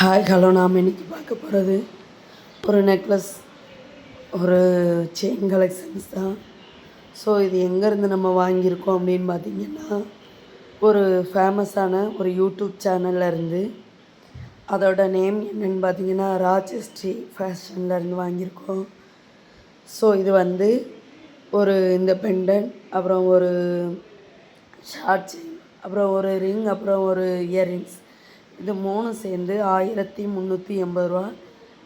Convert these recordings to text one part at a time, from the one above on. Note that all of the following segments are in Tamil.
ஹாய் ஹலோ நாம் இன்றைக்கி பார்க்க போகிறது ஒரு நெக்லஸ் ஒரு செயின் கலெக்ஷன்ஸ் தான். ஸோ இது எங்கேருந்து நம்ம வாங்கியிருக்கோம் அப்படின்னு பார்த்தீங்கன்னா ஒரு ஃபேமஸான ஒரு யூடியூப் சேனல்லேருந்து அதோட நேம் என்னென்னு பார்த்தீங்கன்னா ராஜஸ்ரீ ஃபேஷன்ல இருந்து வாங்கியிருக்கோம். ஸோ இது வந்து ஒரு இந்த பெண்டன் அப்புறம் ஒரு ஷார்ட் செயின் அப்புறம் ஒரு ரிங் அப்புறம் ஒரு இயர்ரிங்ஸ் இது மூணும் சேர்ந்து ஆயிரத்தி முந்நூற்றி எண்பது ரூபா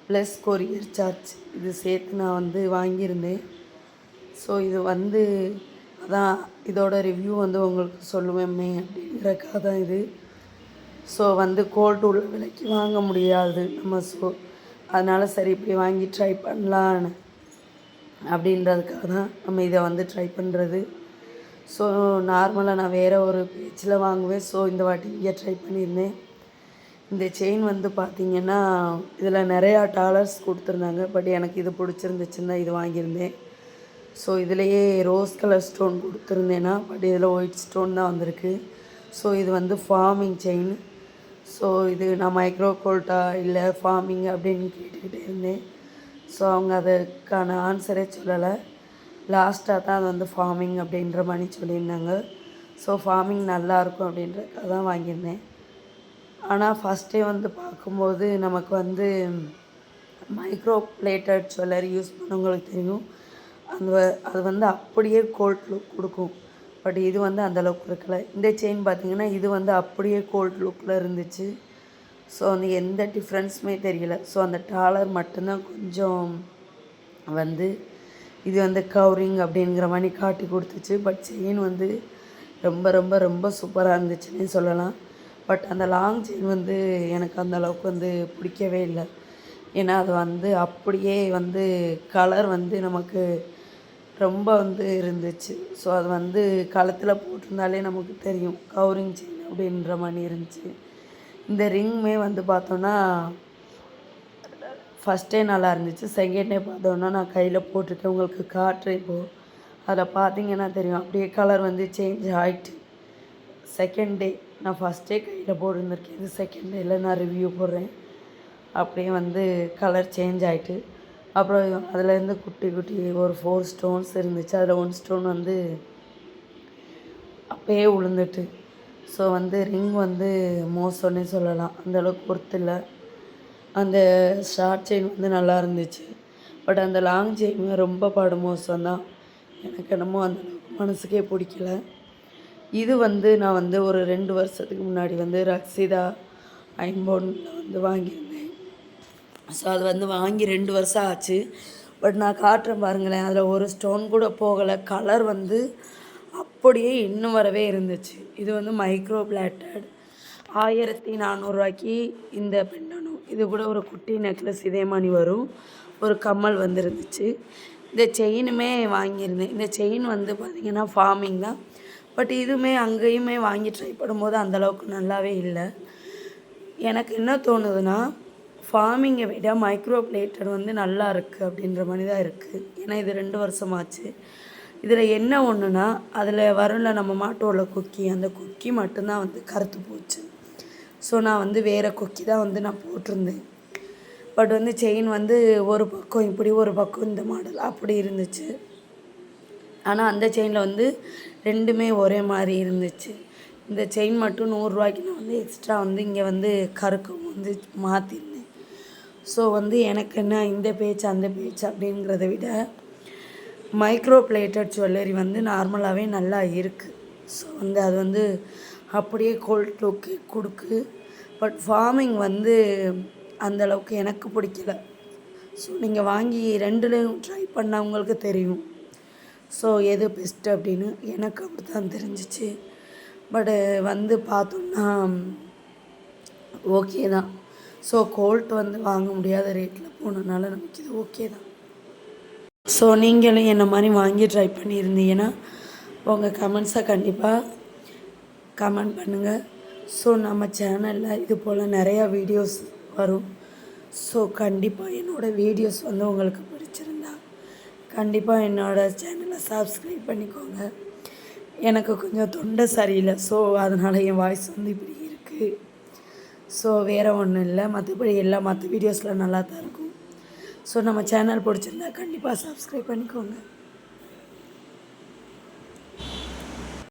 ப்ளஸ் கொரியர் சார்ஜ் இது சேர்த்து நான் வந்து வாங்கியிருந்தேன். ஸோ இது வந்து அதான் இதோட ரிவ்யூ வந்து உங்களுக்கு சொல்லுவேமே அப்படிங்கிறக்காக தான் இது. ஸோ வந்து கோல்டு உள்ள விலைக்கு வாங்க முடியாது. நம்ம ஸோ அதனால் சரி இப்படி வாங்கி ட்ரை பண்ணலான்னு அப்படின்றதுக்காக தான் நம்ம இதை வந்து ட்ரை பண்ணுறது ஸோ நார்மலாக நான் வேறு ஒரு பேச்சில் வாங்குவேன். ஸோ இந்த வாட்டி இங்கே ட்ரை பண்ணியிருந்தேன். இந்த செயின் வந்து பார்த்திங்கன்னா இதில் நிறையா டாலர்ஸ் கொடுத்துருந்தாங்க. பட் எனக்கு இது பிடிச்சிருந்துச்சுன்னு தான் இது வாங்கியிருந்தேன். ஸோ இதுலேயே ரோஸ் கலர் ஸ்டோன் கொடுத்துருந்தேன்னா பட் இதில் ஒயிட் ஸ்டோன் தான் வந்திருக்கு. ஸோ இது வந்து ஃபார்மிங் செயின் ஸோ இது நான் மைக்ரோ கோல்ட்டா இல்லை ஃபார்மிங் அப்படின்னு கேட்டுக்கிட்டே இருந்தேன். ஸோ அவங்க அதுக்கான ஆன்சரே சொல்லலை. லாஸ்ட்டாக தான் அது வந்து ஃபார்மிங் அப்படின்ற மாதிரி சொல்லியிருந்தாங்க. ஸோ ஃபார்மிங் நல்லாயிருக்கும் அப்படின்றக்காக தான் வாங்கியிருந்தேன். ஆனால் ஃபஸ்ட்டே வந்து பார்க்கும்போது நமக்கு வந்து மைக்ரோ பிளேட்டட் ஜுவல்லரி யூஸ் பண்ணவங்களுக்கு தெரியும். அந்த அது வந்து அப்படியே கோல்ட் லுக் கொடுக்கும். பட் இது வந்து அந்தளவுக்கு இருக்கல இந்த செயின் பார்த்திங்கன்னா இது வந்து அப்படியே கோல்ட் லுக்கில் இருந்துச்சு. ஸோ வந்து எந்த டிஃப்ரென்ஸுமே தெரியல. ஸோ அந்த டாலர் மட்டும்தான் கொஞ்சம் வந்து இது வந்து கவரிங் அப்படிங்கிற மாதிரி காட்டி கொடுத்துச்சு. பட் செயின் வந்து ரொம்ப ரொம்ப ரொம்ப சூப்பராக இருந்துச்சுன்னே சொல்லலாம். பட் அந்த லாங் செயின் வந்து எனக்கு அந்த அளவுக்கு வந்து பிடிக்கவே இல்லை. ஏன்னா அது வந்து அப்படியே வந்து கலர் வந்து நமக்கு ரொம்ப வந்து இருந்துச்சு. ஸோ அது வந்து கழுத்தில் போட்டிருந்தாலே நமக்கு தெரியும். கவுரிங் செயின் அப்படின்ற மாதிரி இருந்துச்சு. இந்த ரிங்குமே வந்து பார்த்தோன்னா ஃபஸ்ட்டே நல்லா இருந்துச்சு. செகண்ட் டே பார்த்தோன்னா நான் கையில் போட்டிருக்கேன். உங்களுக்கு காட்டுறேன் இப்போது அதில் பார்த்தீங்கன்னா தெரியும். அப்படியே கலர் வந்து சேஞ்ச் ஆகிட்டு செகண்ட் டே நான் ஃபஸ்ட் டே கையில் போட்டிருந்திருக்கேன். இது செகண்ட் டேயில் நான் ரிவ்யூ போடுறேன். அப்படியே வந்து கலர் சேஞ்ச் ஆகிட்டு அப்புறம் அதுலேருந்து குட்டி குட்டி ஒரு ஃபோர் ஸ்டோன்ஸ் இருந்துச்சு. அதில் ஒன் ஸ்டோன் வந்து அப்பயே விழுந்துட்டு ஸோ வந்து ரிங் வந்து மோசம்னே சொல்லலாம். அந்தளவுக்கு பொறுத்து இல்லை. அந்த ஷார்ட் செயின் வந்து நல்லா இருந்துச்சு. பட் அந்த லாங் செயின் ரொம்ப பாடு மோசம்தான் எனக்கு என்னமோ அந்த அளவுக்கு மனசுக்கே பிடிக்கல. இது வந்து நான் வந்து ஒரு ரெண்டு வருஷத்துக்கு முன்னாடி வந்து ரக்ஷிதா ஐம்போனில் வந்து வாங்கியிருந்தேன். ஸோ அது வந்து வாங்கி ரெண்டு வருஷம் ஆச்சு. பட் நான் காட்டுறேன் பாருங்களேன் அதில் ஒரு ஸ்டோன் கூட போகலை. கலர் வந்து அப்படியே இன்னும் வரவே இருந்துச்சு. இது வந்து மைக்ரோ பிளாட்டட் ஆயிரத்தி நானூறுரூவாய்க்கு இந்த பெண்டனும் இது கூட ஒரு குட்டி நெக்லஸ் இதே மாதிரி வரும். ஒரு கம்மல் வந்துருந்துச்சு. இந்த செயினுமே வாங்கியிருந்தேன். இந்த செயின் வந்து பார்த்திங்கன்னா ஃபார்மிங் தான். பட் இதுவுமே அங்கேயுமே வாங்கி ட்ரை பண்ணும்போது அந்தளவுக்கு நல்லாவே இல்லை. எனக்கு என்ன தோணுதுன்னா ஃபார்மிங்கை விட மைக்ரோ பிளேட்டட் வந்து நல்லா இருக்குது அப்படின்ற மாதிரி தான் இருக்குது ஏன்னா இது ரெண்டு வருஷமாச்சு. இதில் என்ன ஒன்றுனா அதில் வரல நம்ம மாட்டோட குக்கி அந்த குக்கி மட்டும்தான் வந்து கருத்து போச்சு. ஸோ நான் வந்து வேறு கொக்கி தான் வந்து நான் போட்டிருந்தேன். பட் வந்து செயின் வந்து ஒரு பக்கம் இப்படி ஒரு பக்கம் இந்த மாடல் அப்படி இருந்துச்சு. ஆனால் அந்த செயினில் வந்து ரெண்டுமே ஒரே மாதிரி இருந்துச்சு. இந்த செயின் மட்டும் நூறுரூவாய்க்கு நான் வந்து எக்ஸ்ட்ரா வந்து இங்கே வந்து கருக்கம் வந்து மாற்றிருந்தேன் ஸோ வந்து எனக்கு என்ன இந்த பேச்சு அந்த பேச்சு அப்படிங்கிறத விட மைக்ரோ பிளேட்டட் ஜுவல்லரி வந்து நார்மலாகவே நல்லா இருக்குது ஸோ வந்து அது வந்து அப்படியே கோல்ட் லுக்கு கொடுக்கு. பட் ஃபார்மிங் வந்து அந்தளவுக்கு எனக்கு பிடிக்கல. ஸோ நீங்கள் வாங்கி ரெண்டுலேயும் ட்ரை பண்ணவங்களுக்கு தெரியும். ஸோ எது பெஸ்ட்டு அப்படின்னு எனக்கு அப்படி தான் தெரிஞ்சிச்சு. பட்டு வந்து பார்த்தோம்னா ஓகே தான். ஸோ கோல்ட் வந்து வாங்க முடியாத ரேட்டில் போனதுனால நமக்கு இது ஓகே தான். ஸோ நீங்களும் என்ன மாதிரி வாங்கி ட்ரை பண்ணியிருந்தீங்கன்னா உங்கள் கமெண்ட்ஸை கண்டிப்பாக கமெண்ட் பண்ணுங்கள் ஸோ நம்ம சேனலில் இது போல் நிறையா வீடியோஸ் வரும். ஸோ கண்டிப்பாக என்னோடய வீடியோஸ் வந்து உங்களுக்கு கண்டிப்பாக என்னோடய சேனலை சப்ஸ்கிரைப் பண்ணிக்கோங்க. எனக்கு கொஞ்சம் தொண்டை சரியில்லை. ஸோ அதனால் என் வாய்ஸ் வந்து இப்படி இருக்குது ஸோ வேறு ஒன்றும் இல்லை. மற்றபடி எல்லா மற்ற வீடியோஸில் நல்லா தான் இருக்கும். ஸோ நம்ம சேனல் பிடிச்சிருந்தா கண்டிப்பாக சப்ஸ்கிரைப் பண்ணிக்கோங்க.